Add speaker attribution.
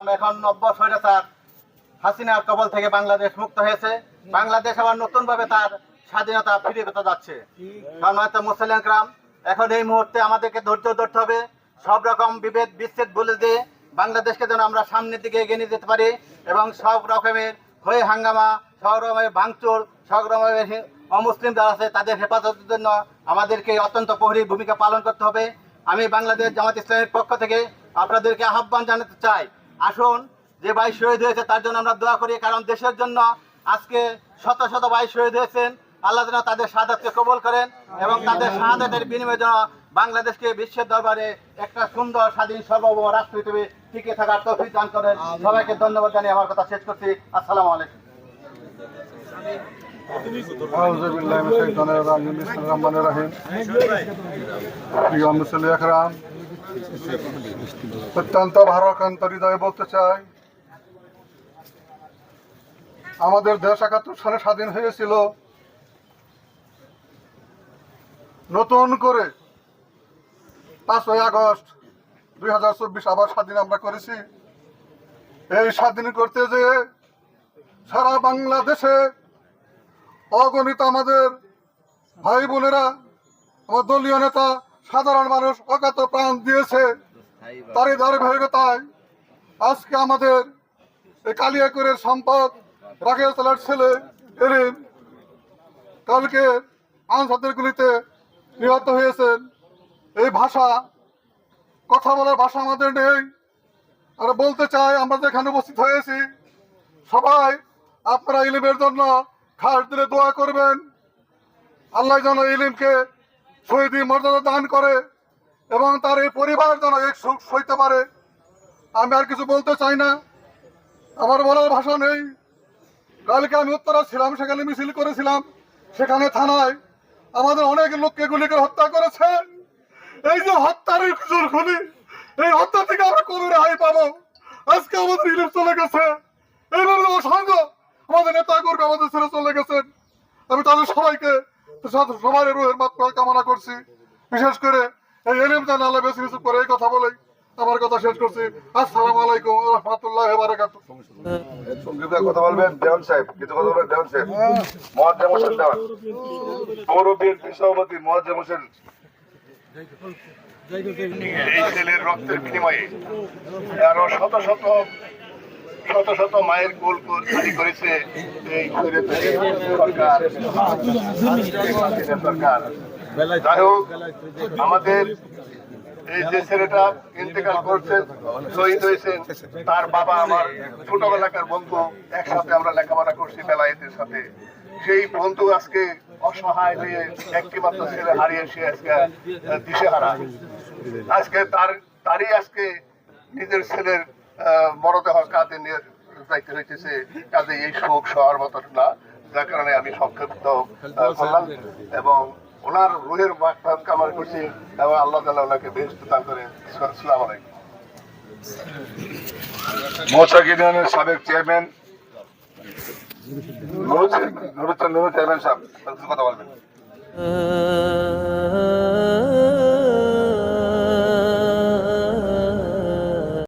Speaker 1: এখন নব্য স্বৈরাচার হাসিনার কবল থেকে বাংলাদেশ মুক্ত হয়েছে। বাংলাদেশ আবার নতুন ভাবে তার স্বাধীনতা ফিরে পেতে যাচ্ছে। সম্মানিত মুসলিম গ্রাম, এখন এই মুহূর্তে আমাদেরকে ধৈর্য ধরতে হবে। সব রকম বিভেদ, বিচ্ছেদ বলে দিয়ে বাংলাদেশকে যেন আমরা সামনের দিকে এগিয়ে নিয়ে যেতে পারি এবং সব রকমের হয়ে হাঙ্গামা, সব রকমের ভাঙচুর, সব রকমের অমুসলিম যারা আছে তাদের হেফাজতের জন্য আমাদেরকে অত্যন্ত প্রহরী ভূমিকা পালন করতে হবে। আমি বাংলাদেশ জামাত ইসলামের পক্ষ থেকে আপনাদেরকে আহ্বান জানাতে চাই আসুন, যে ভাই শহীদ হয়েছে তার জন্য আমরা দোয়া করি, কারণ দেশের জন্য আজকে শত শত ভাই শহীদ হয়েছেন। আল্লাহ যেন তাদের সাদাতকে কবল করেন এবং তাদের সাদাতের বিনিময়ে যেন বাংলাদেশকে বিশ্বের দরবারে একটা সুন্দর, স্বাধীন, সর্বভৌম রাষ্ট্র হিসেবে টিকে থাকার তফিক দান করেন। সবাইকে ধন্যবাদ জানিয়ে আমার কথা শেষ করছি। আসসালামু আলাইকুম।
Speaker 2: প্রিয় মুসলিম অত্যন্ত ভারাক্রান্ত হৃদয়ে বলতে চাই, আমাদের দেশ একাত্তর সালে স্বাধীন হয়েছিল। নতুন করে পাঁচই আগস্ট দুই হাজার চব্বিশ আবার স্বাধীন আমরা করেছি। এই স্বাধীন করতে যে সারা বাংলাদেশে অগণিত আমাদের ভাই বোনেরা, আমার দলীয় নেতা সাধারণ মানুষ অকাত প্রাণ দিয়েছে। তারই ধারাবাহিকতায় আজকে আমাদের কালিয়াকুরের সম্পদ রাকেশ ছেলে এরিন কালকে আনসাদের গুলিতে নিহত হয়েছেন। এই ভাষা, কথা বলার ভাষা আমাদের নেই। আর বলতে চাই, আমরা যেখানে উপস্থিত হয়েছি, সবাই আপনারা ইলিমের জন্য খাস দিলে দোয়া করবেন। আল্লাহ যেন ইলিমকে শহীদি মর্যাদা দান করে এবং তার এই পরিবার যেন এক সুখ সইতে পারে। আমি আর কিছু বলতে চাই না। আমার বলার ভাষা নেই। কালকে আমি উত্তরা ছিলাম, সেখানে মিছিল করেছিলাম। সেখানে থানায় আমাদের অনেক লোককে গুলি করে হত্যা করেছে। এই যে হত্যার খুলি এই হত্যা থেকে আমরা কবে রেহাই পাবো? আজকে আমাদের ইলিম চলে গেছে। এইভাবে অসংখ্য আমাদের নেতা কর্মী আমাদের ছেড়ে চলে গেছেন। আমি তাদের সবাইকে সবাই রুহের মাত্রা কামনা করছি। বিশেষ করে এই এলিম জান আল্লাহ বেশি কিছু করে এই কথা বলেই আমার কথা শেষ করছি। আসসালামু আলাইকুম রহমতুল্লাহ বারাকাতুহ।
Speaker 3: সংক্ষিপ্ত কথা বলবেন, দেওয়ান সাহেব। কিছু কথা বলবেন, দেওয়ান সাহেব? মহাজ্জাম হোসেন দেওয়ান। পৌর বিএনপি সভাপতি মহাজ্জাম হোসেন। এই ছেলের রক্তের বিনিময়ে আরও শত শত শত শত মায়ের কোল খালি করেছে সরকার। যাই হোক, আমাদের এই যে ছেলেটা ইন্তেকাল করছেন শহীদ হয়েছেন, তার বাবা আমার ছোটবেলাকার বন্ধু, একসাথে আমরা লেখাপড়া করছি বেলায়েতের সাথে। সেই বন্ধু আজকে অসহায় হয়ে একটি মাত্র ছেলে হারিয়ে সে আজকে দিশেহারা। আজকে তার তারই আজকে নিজের ছেলের আহ, মরদেহ কাঁধে নিয়ে যাইতে হইতেছে কাজে এই শোক সবার মতো না যার কারণে আমি সংক্ষিপ্ত করলাম এবং ওনার রুহের বাক্তান কামার করছি এবং আল্লাহ তালা ওনাকে বেশ দান করে। আসসালাম আলাইকুম। মৌচাক ইউনিয়নের সাবেক চেয়ারম্যান নুরুচ্চান নুরু চেয়ারম্যান সাহেব কথা বলবেন।